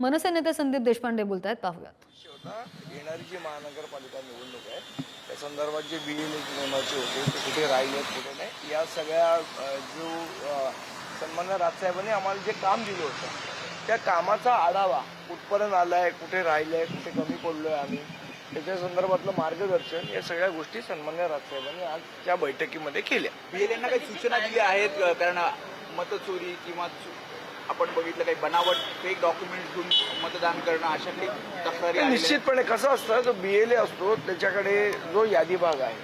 मनसे नेते संदीप देशपांडे बोलत आहेत पाहूयात येणारी जी महानगरपालिका निवडणूक आहे त्या संदर्भात जे बी एल नियमाचे होते ते कुठे राहिलेत कुठे नाही या सगळ्या जो अ, सन्मान्य राजसाहेबांनी आम्हाला जे काम दिलं होतं त्या कामाचा आढावा कुठपर्यंत आला आहे कुठे राहिलं आहे कुठे कमी पडलो आहे आम्ही त्याच्या संदर्भातलं मार्गदर्शन या सगळ्या गोष्टी सन्मान्य राजसाहेबांनी आज त्या बैठकीमध्ये केल्या. बीएलएना काही सूचना दिल्या आहेत कारण मतचोरी किंवा आपण बघितलं काही बनावट फेक डॉक्युमेंट घेऊन मतदान करणं अशा काही तक्रारी आलेल्या आहेत. निश्चितपणे कसं असतं जो बी एल ए असतो त्याच्याकडे जो यादी भाग आहे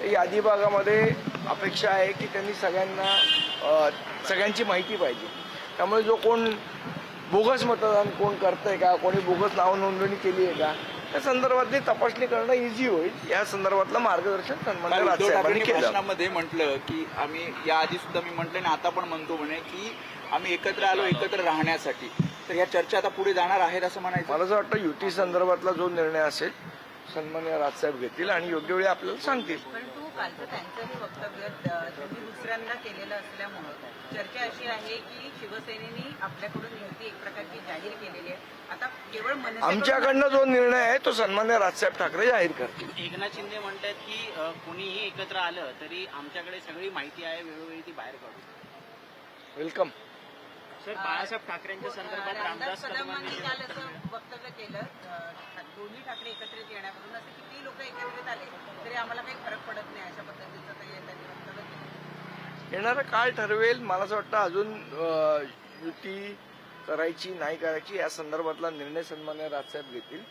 त्या यादी भागामध्ये अपेक्षा आहे की त्यांनी सगळ्यांना अ, सगळ्यांची माहिती पाहिजे त्यामुळे जो कोण बोगस मतदान कोण करतंय का कोणी बोगस नाव नोंदणी केली आहे का त्या संदर्भातली तपासणी करणं इझी होईल. या संदर्भातलं मार्गदर्शन सन्मान्य राजसाहेबांनी केलं. म्हटलं की आम्ही या आधी सुद्धा मी म्हटलं आणि आता पण म्हणतो म्हणे की आम्ही एकत्र आलो एकत्र राहण्यासाठी. तर या चर्चा आता पुढे जाणार आहेत असं म्हणायचं? मला असं वाटतं युती संदर्भातला जो निर्णय असेल सन्मान्य राजसाहेब घेतील आणि योग्य वेळी आपल्याला सांगतील. परंतु कालचं त्यांचंही वक्तव्य दुसऱ्यांदा केलेलं असल्यामुळं चर्चा अशी आहे की शिवसेनेने आपल्याकडून एक प्रकारची जाहीर केलेली आहे. आता केवळ आमच्याकडनं जो निर्णय आहे तो सन्मान्य राजसाहेब ठाकरे जाहीर करतील. एकनाथ शिंदे म्हणतात की अ, कुणीही एकत्र आलं तरी आमच्याकडे सगळी माहिती आहे वेळोवेळी ती बाहेर काढू वेलकम. सर बाळासाहेब ठाकरेंच्या संदर्भात रामदास रामदास कदमांनी कदमांनी काल असं वक्तव्य केलं अ, दोन्ही ठाकरे एकत्रित येण्यावरून असं किती लोक एकत्रित आले तरी आम्हाला काही फरक पडत नाही अशा पद्धतीचं काही केलं. येणारा काळ ठरवेल? मला असं वाटतं अजून युती करायची नाही करायची या संदर्भातला निर्णय सन्मान्य राजसाहेब घेतील.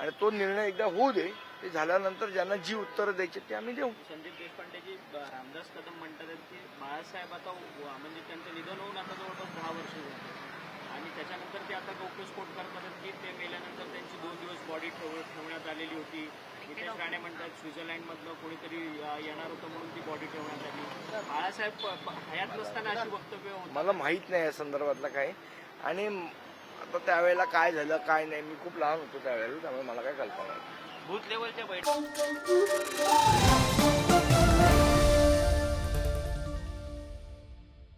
आणि तो निर्णय एकदा होऊ दे ते झाल्यानंतर ज्यांना जी उत्तरं द्यायची ते आम्ही देऊ. संदीप देशपांडेजी रामदास कदम म्हणतात की बाळासाहेब आता म्हणजे त्यांचं निधन होऊन आता जवळपास दहा वर्ष झाली. आणि त्याच्यानंतर ते आता गौप्यस्फोट करतात की ते मेल्यानंतर त्यांची दोन दिवस बॉडी ठेव ठेवण्यात आलेली होती. नितेश राणे म्हणतात स्वित्झर्लंडमधनं कोणीतरी येणार होतं म्हणून ती बॉडी ठेवण्यात आली. बाळासाहेब हयात नसताना अशी वक्तव्य होत. मला माहीत नाही या संदर्भातलं काय आणि आता त्यावेळेला काय झालं काय नाही मी खूप लहान होतो त्यावेळेला त्यामुळे मला काय कल्पना नाही. बूथ लेवलच्या बैठक